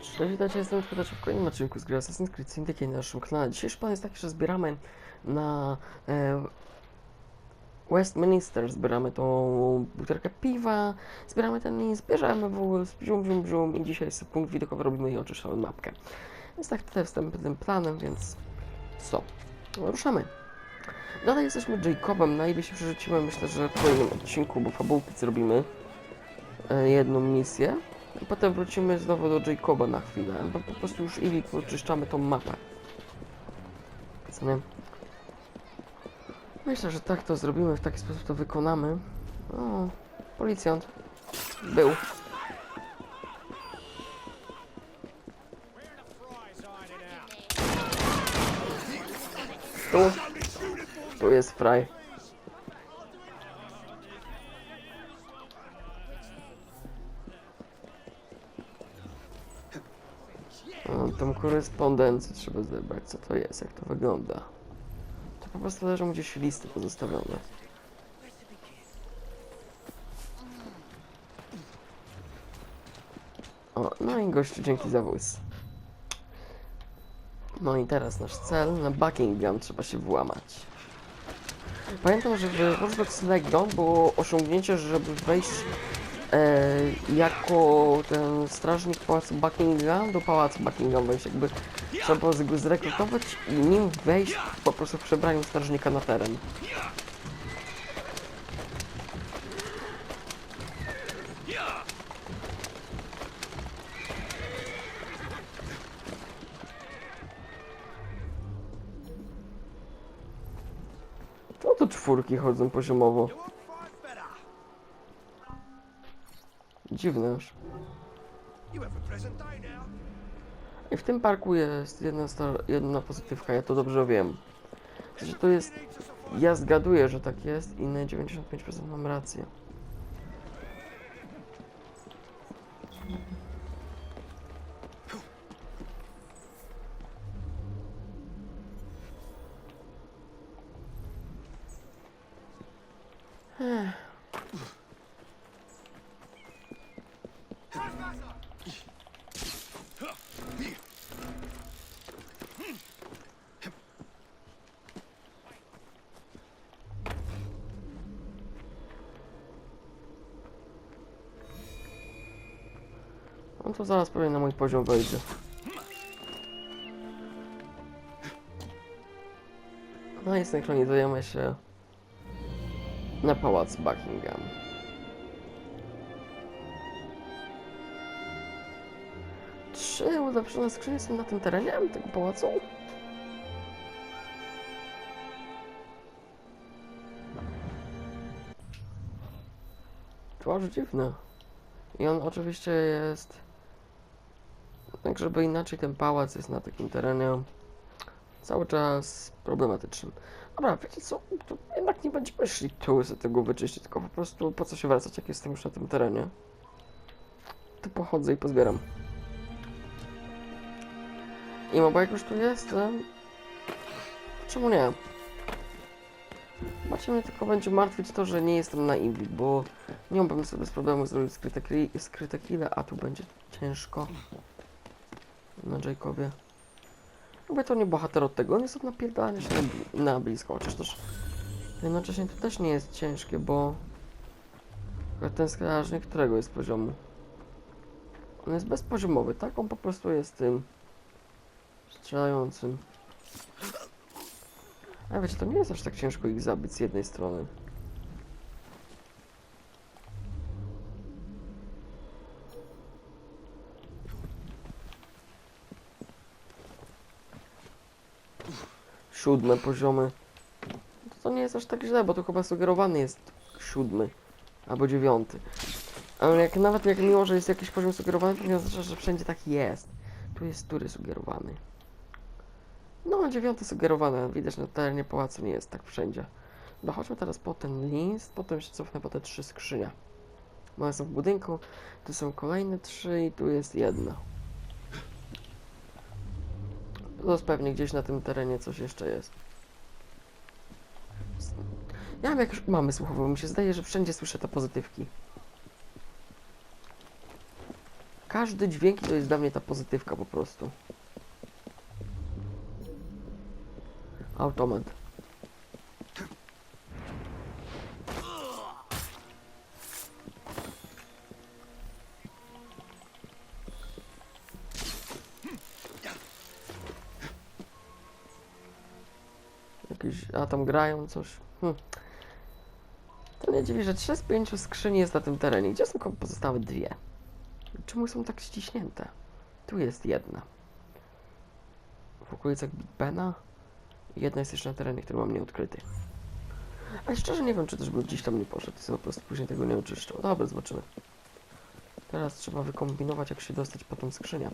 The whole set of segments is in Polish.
Cześć, witajcie, jestem Twitter w kolejnym odcinku z gry Assassin's Creed Syndicate na naszym kanale. Dzisiejszy plan jest taki, że zbieramy na e, Westminster, zbieramy tą butelkę piwa, zbieramy ten list, bierzemy w ogóle, bzium, bzium, bzium i dzisiaj sobie punkt widokowy robimy i oczyszczamy mapkę. Więc tak tutaj wstępnym planem, więc co? Ruszamy. Dalej jesteśmy Jacobem, się przerzucimy, myślę, że w kolejnym odcinku, bo fabułki zrobimy e, jedną misję. Potem wrócimy znowu do Jacoba na chwilę, bo po prostu już Iwi oczyszczamy tą mapę. Co nie? Myślę, że tak to zrobimy, w taki sposób to wykonamy. O, policjant. Był. Tu. Tu jest fraj. Korespondencję trzeba zebrać. Co to jest? Jak to wygląda? To po prostu leżą gdzieś listy pozostawione. O, no i gościu, dzięki za wóz. No i teraz nasz cel. Na Buckingham trzeba się włamać. Pamiętam, że w Dogs Legion było osiągnięcie, żeby wejść e, jako ten strażnik pałacu Buckingham do pałacu Buckingham wejść, jakby trzeba było go zrekrutować i nim wejść po prostu w przebraniu strażnika na teren. No to czwórki chodzą poziomowo. Dziwne już. I w tym parku jest jedna, jedna pozytywka, ja to dobrze wiem. Że to jest. Ja zgaduję, że tak jest i na 95% mam rację. Ech. No to zaraz pewnie na mój poziom wejdzie. No i synchronizujemy się na pałac Buckingham. Trzy ulepszone skrzynie są na tym terenie tego pałacu? To aż dziwne. I on oczywiście jest. Tak, żeby inaczej ten pałac jest na takim terenie cały czas problematycznym. Dobra, wiecie co? To jednak nie będziemy szli tu sobie tego wyczyścić, tylko po prostu po co się wracać, jak jestem już na tym terenie. To pochodzę i pozbieram. I bo jak już tu jestem, czemu nie? Macie mnie tylko będzie martwić to, że nie jestem na Eevee, bo nie mógłbym sobie bez problemu zrobić skryte, skryte kille, a tu będzie ciężko. Na Jacobie. Jakby to nie bohater od tego, on jest od napierdalania się na, na blisko, chociaż też jednocześnie to też nie jest ciężkie, bo ten strażnik którego jest poziomu? On jest bezpoziomowy, tak? On po prostu jest tym strzelającym. A wiecie, to nie jest aż tak ciężko ich zabić z jednej strony. Siódme poziomy. To, to nie jest aż tak źle, bo to chyba sugerowany jest siódmy albo dziewiąty. Ale jak nawet jak mimo, że jest jakiś poziom sugerowany, to nie oznacza, że wszędzie tak jest. Tu jest który sugerowany. No, dziewiąty sugerowany. Widać na terenie pałacu nie jest tak wszędzie. No chodźmy teraz po ten list, potem się cofnę po te trzy skrzynia. One są w budynku, tu są kolejne trzy i tu jest jedna. Jest pewnie gdzieś na tym terenie coś jeszcze jest. Ja mam jakieś mamy słuchowe, mi się zdaje, że wszędzie słyszę te pozytywki. Każdy dźwięk to jest dla mnie ta pozytywka po prostu. Automat. Tam grają coś. Hm. To mnie dziwi, że 3 z 5 skrzyni jest na tym terenie. Gdzie są pozostałe dwie? Czemu są tak ściśnięte? Tu jest jedna. W okolicach Big Bena. Jedna jest jeszcze na terenie, który mam nieodkryty. Ale szczerze nie wiem, czy też bym gdzieś tam nie poszedł. Po prostu później tego nie oczyszczał. Dobra, zobaczymy. Teraz trzeba wykombinować, jak się dostać po tą skrzynię.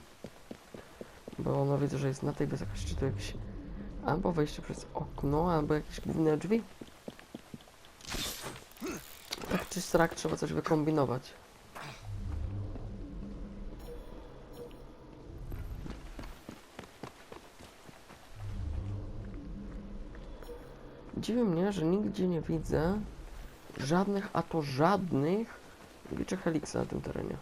Bo ono widzę, że jest na tej wysokości. Czy to jakieś... Albo wejście przez okno, albo jakieś główne drzwi. Tak czy strak trzeba coś wykombinować. Dziwi mnie, że nigdzie nie widzę żadnych, a to żadnych liczek Helixa na tym terenie.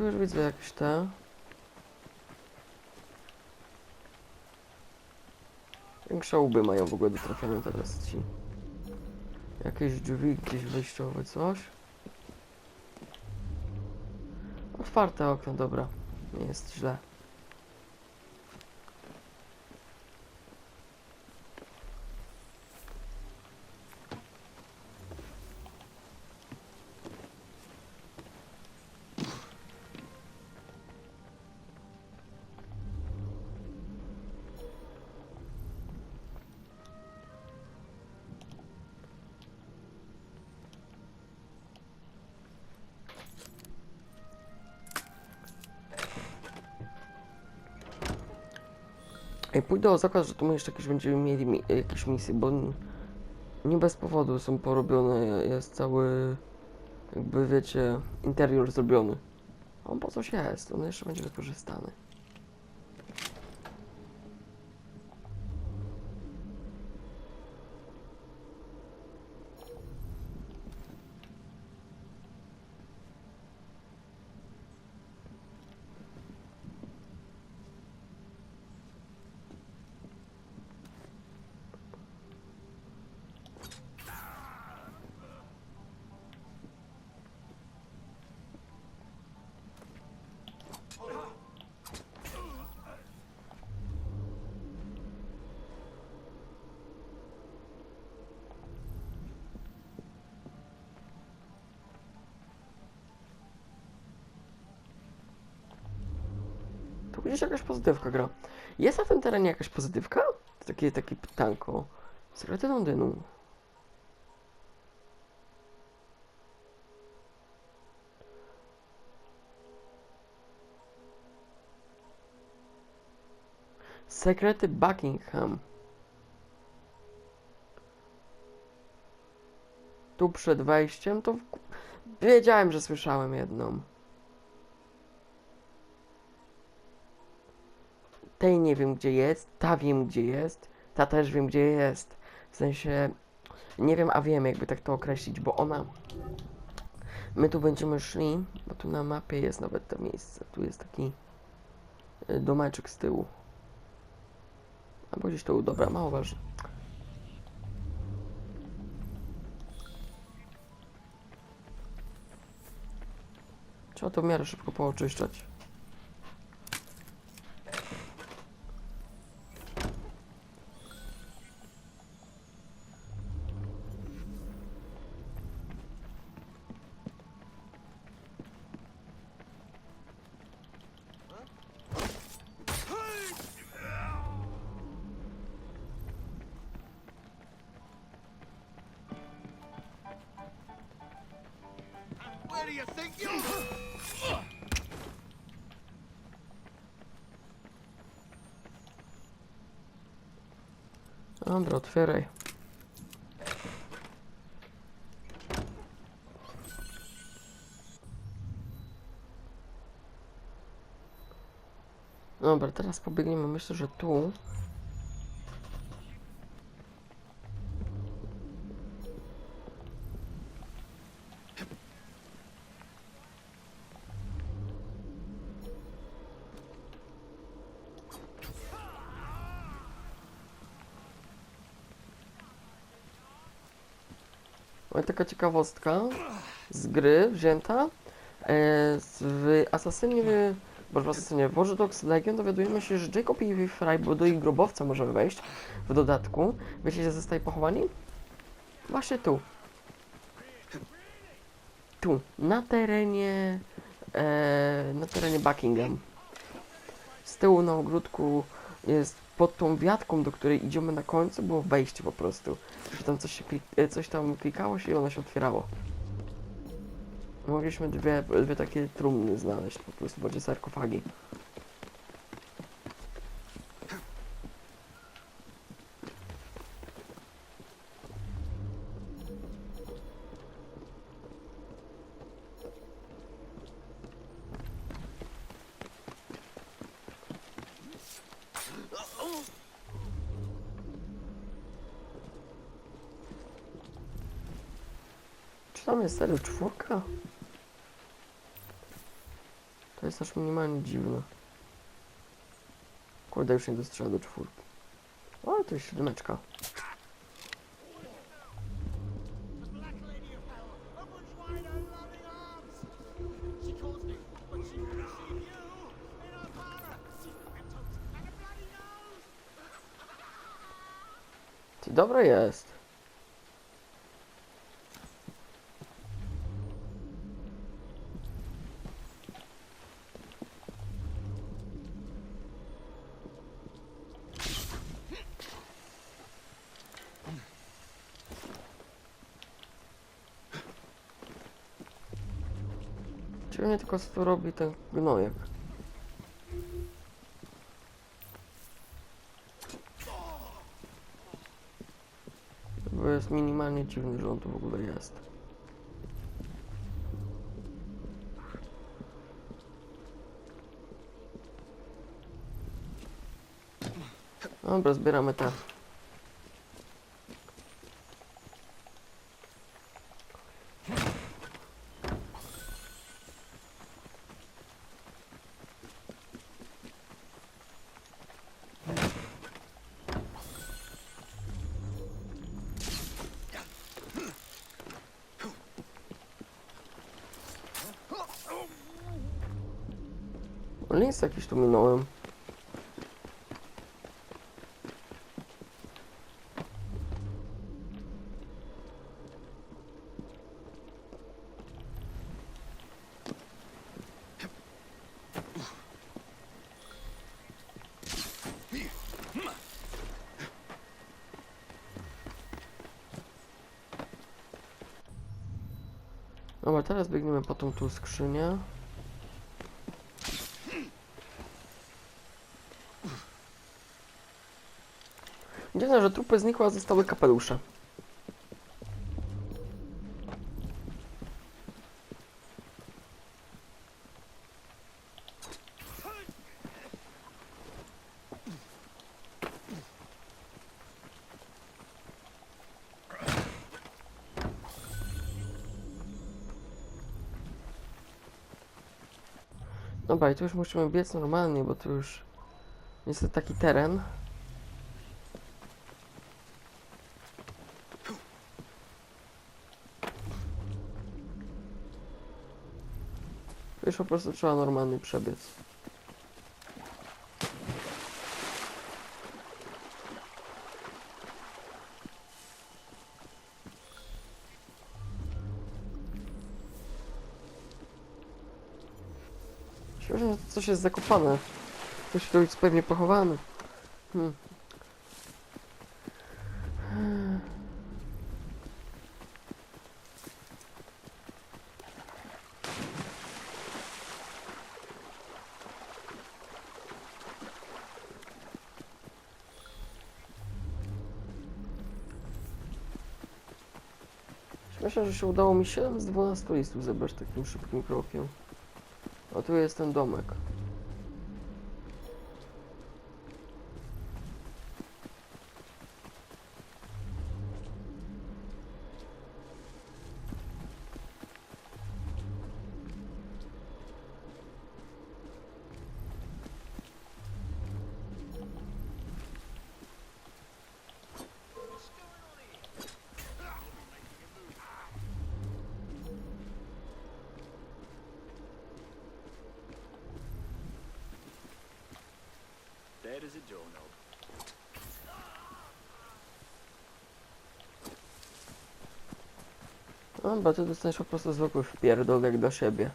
Tu już widzę jakieś te. Większe łby mają w ogóle do trafiania teraz ci. Jakieś drzwi gdzieś wejściowe, coś. Otwarte okno, dobra. Nie jest źle. Ej, pójdę o zakład, że tu my jeszcze jakieś będziemy mieli mi jakieś misje, bo nie bez powodu są porobione, jest cały, jakby wiecie, interior zrobiony. On po coś jest, on jeszcze będzie wykorzystany. Gdzieś jakaś pozytywka gra. Jest na tym terenie jakaś pozytywka? Takie, takie pytanko. Sekrety Londynu. Sekrety Buckingham. Tu przed wejściem to... w- Wiedziałem, że słyszałem jedną. Tej nie wiem gdzie jest, ta wiem gdzie jest, ta też wiem gdzie jest. W sensie, nie wiem, a wiem jakby tak to określić, bo ona... My tu będziemy szli, bo tu na mapie jest nawet to miejsce. Tu jest taki y, domeczek z tyłu. Albo gdzieś tu, dobra, mało ważne. Trzeba to w miarę szybko pooczyszczać. Dobra, otwieraj. Dobra, teraz pobiegniemy, myślę, że tu. Ciekawostka z gry wzięta. E, w Asasynie, bo w Asasynie w Watch Dogs Legion dowiadujemy się, że Jacob i Fry, bo do ich grobowca możemy wejść w dodatku. Wiecie, gdzie zostali pochowani? Właśnie tu. Tu, na terenie, e, na terenie Buckingham. Z tyłu na ogródku jest pod tą wiatką, do której idziemy na końcu, było wejście po prostu. Że tam coś, się klik, e, coś tam klikało się i ono się otwierało. Mogliśmy dwie, dwie takie trumny znaleźć, po prostu bardziej sarkofagi. Tam jest serio czwórka? To jest aż minimalnie dziwne. Kurde, już nie dostrzela do czwórki. O, to jest siódemeczka. The Black Lady Mnie tylko co tu robi ten gnojek? Bo jest minimalnie dziwny, że on tu w ogóle jest. Dobra, zbieramy te. Lis jakiś tu minąłem. Dobra, teraz biegniemy po tą tu skrzynię. Dziwne, że trupy znikły, a zostały kapelusze. Dobra, i tu już musimy biec normalnie, bo tu już jest taki teren. Już po prostu trzeba normalnie przebiec. Myślę, że coś jest zakopane. Ktoś tu jest pewnie pochowany. Hmm. Myślę, że się udało mi 7 z 12 listów zebrać takim szybkim krokiem. A tu jest ten domek. Doorknob. No, bo ty dostaniesz po prostu zwykły wpierdol do siebie.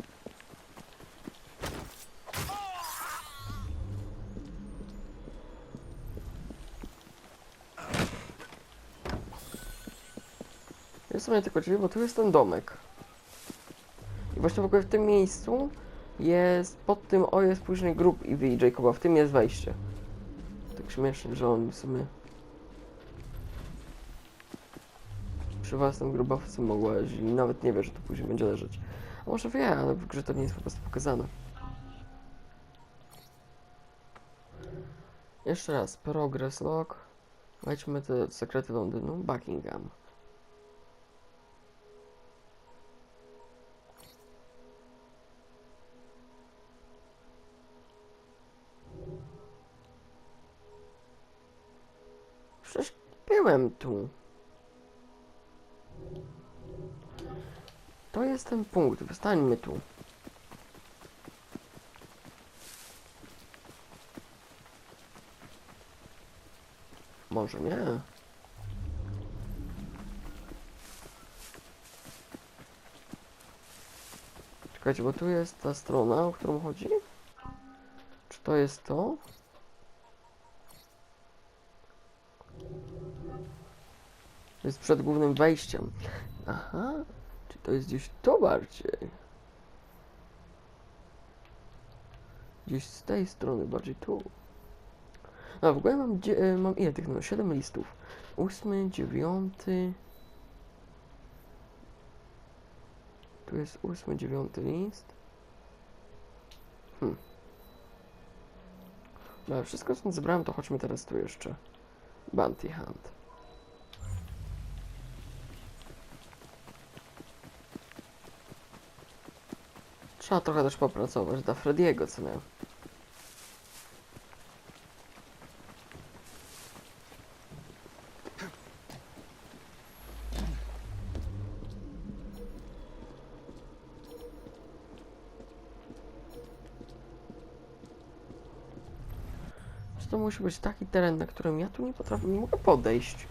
Jest sobie tylko dziwi, bo tu jest ten domek. I właśnie w ogóle w tym miejscu jest, pod tym o jest później grób i Jacoba, w tym jest wejście. Tak śmiesznie, że on w sumie przy własnym grobowcu mogła i nawet nie wie, że to później będzie leżeć. A może wie, ale w grze to nie jest po prostu pokazane. Jeszcze raz, progress log. Wejdźmy te sekrety Londynu, Buckingham. Byłem tu. To jest ten punkt, wystańmy tu. Może nie. Czekajcie, bo tu jest ta strona, o którą chodzi? Czy to jest to? To jest przed głównym wejściem. Aha, czy to jest gdzieś tu bardziej? Gdzieś z tej strony, bardziej tu. A w ogóle mam, e, mam ile tych no? 7 listów. Ósmy, dziewiąty. Tu jest ósmy, dziewiąty list. Hmm. No, wszystko stąd zebrałem, to chodźmy teraz tu jeszcze. Bounty Hunt. Trzeba trochę też popracować dla Frediego, co nie? To musi być taki teren, na którym ja tu nie potrafię, nie mogę podejść?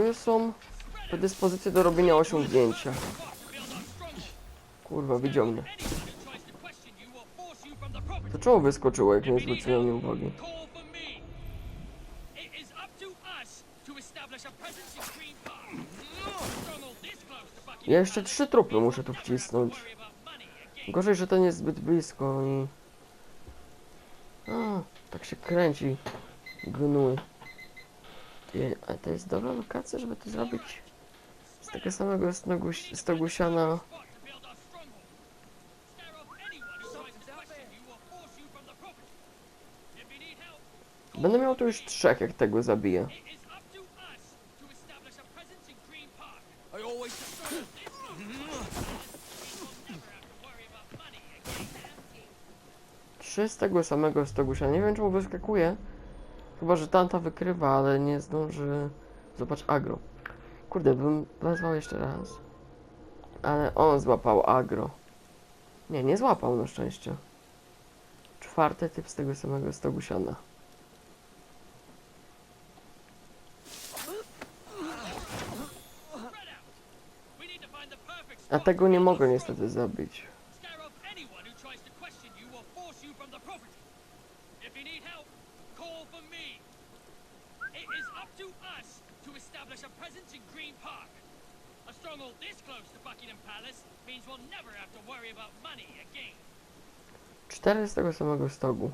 Tu są predyspozycje do robienia osiągnięcia. To. Kurwa, widział mnie. To. To czemu wyskoczyło, jak nie zwróciłem mnie uwagi? To to to Ja jeszcze trzy trupy muszę tu to wcisnąć. Gorzej, że ten jest zbyt blisko i... A, tak się kręci. Gnój. A to jest dobra lokacja, żeby to zrobić z takiego samego stoguś, stogusiana. Będę miał tu już trzech, jak tego zabiję. Trzy z tego samego stogusiana. Nie wiem, czemu wyskakuje. Chyba, że tanta wykrywa, ale nie zdąży... Zobacz agro. Kurde, bym wezwał jeszcze raz. Ale on złapał agro. Nie, nie złapał na szczęście. Czwarty typ z tego samego stogusiana. A tego nie mogę niestety zabić. Cztery z tego samego stogu.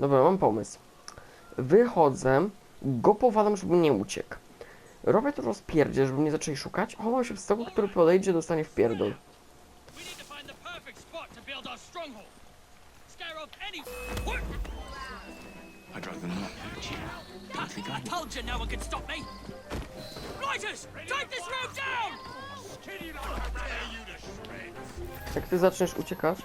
Dobra, mam pomysł. Wychodzę, go powalam, żeby nie uciekł. Robię to rozpierdzie, żeby mnie zaczęli szukać. Chowam się w stogu, który podejdzie, dostanie w pierdol. I'd rather not. Don't think I told you no one can stop me. Jak ty zaczniesz uciekać,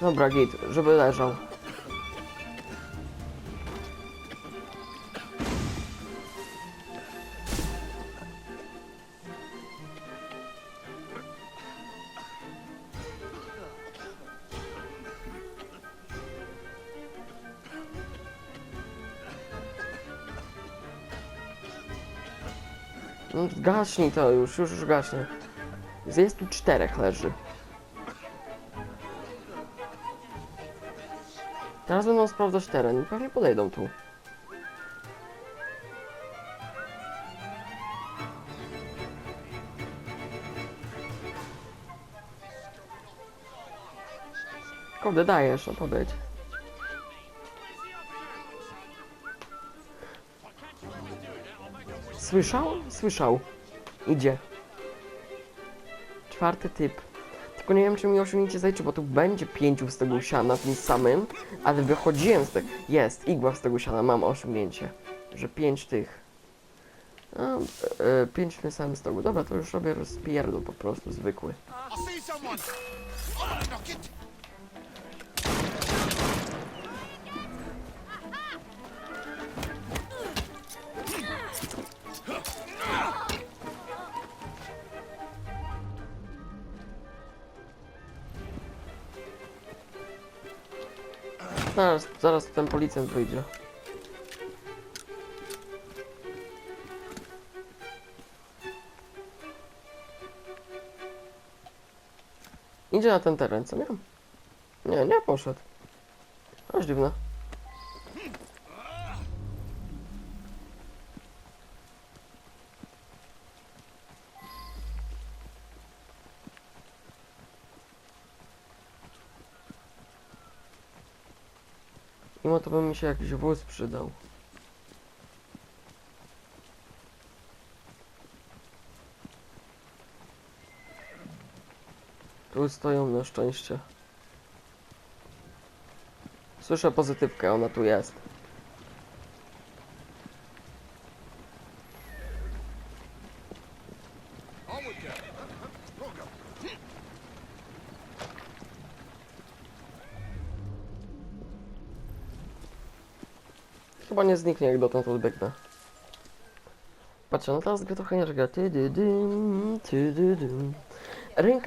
Dobra, git, żeby leżał. Gaśnij to już, już, już gaśnie. Jest tu czterech leży. Teraz będą sprawdzać teren pewnie podejdą tu. Kurde, dajesz, podejdź. Słyszał? Słyszał. Idzie. Czwarty typ. Tylko nie wiem, czy mi osiągnięcie zajczy, bo tu będzie pięciu z tego siana tym samym, ale wychodziłem z tego. Jest, igła z tego siana, mam osiągnięcie. Że pięć tych. No, e, pięć w tym samym stogu. Dobra, to już robię rozpierdol po prostu, zwykły. Zaraz, zaraz ten policjant wyjdzie. Idzie na ten teren, co nie? Nie, nie poszedł. Aż dziwne. To by mi się jakiś wóz przydał. Tu stoją na szczęście. Słyszę pozytywkę, ona tu jest. Chyba nie zniknie, jak dotąd odbiegnę. Patrzę, no teraz gra trochę nie gra. Ty dy dym, ty dy dym.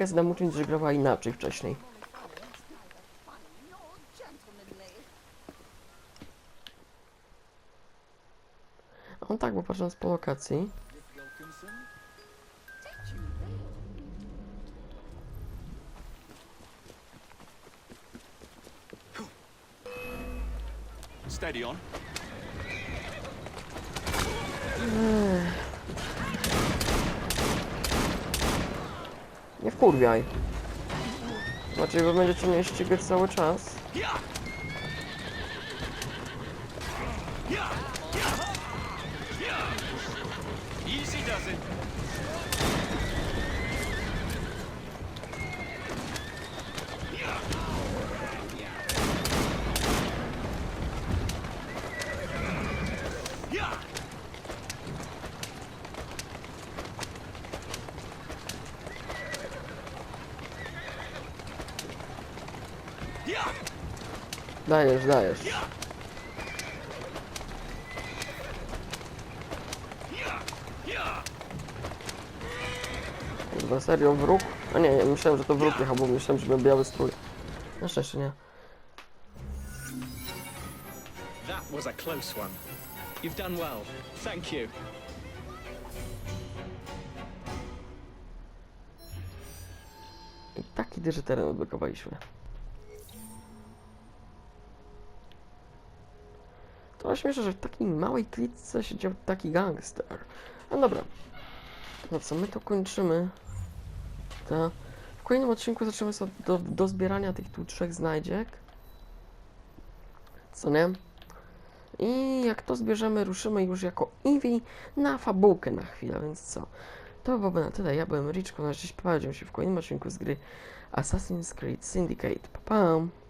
Znam uczyć, że grała inaczej wcześniej. On tak, bo patrząc po lokacji. Nie wkurwiaj. Znaczy, wy będziecie mnie ścigać cały czas. Dajesz, dajesz. Chyba serio wróg? A nie, nie, myślałem, że to wróg jechał, bo myślałem, że miał biały strój. Na szczęście nie. That was a close one. You've done well. Thank you. I taki dyży teren odblokowaliśmy. To Ale śmieszę, że w takiej małej klitce siedział taki gangster. No dobra. No co, my to kończymy. Ta. W kolejnym odcinku zaczniemy sobie do, do zbierania tych tu trzech znajdziek. Co nie? I jak to zbierzemy, ruszymy już jako Eevee na fabułkę na chwilę, więc co? To byłoby na tyle. Ja byłem Rich, na dziś pojawiam się w kolejnym odcinku z gry Assassin's Creed Syndicate. Pa, pa!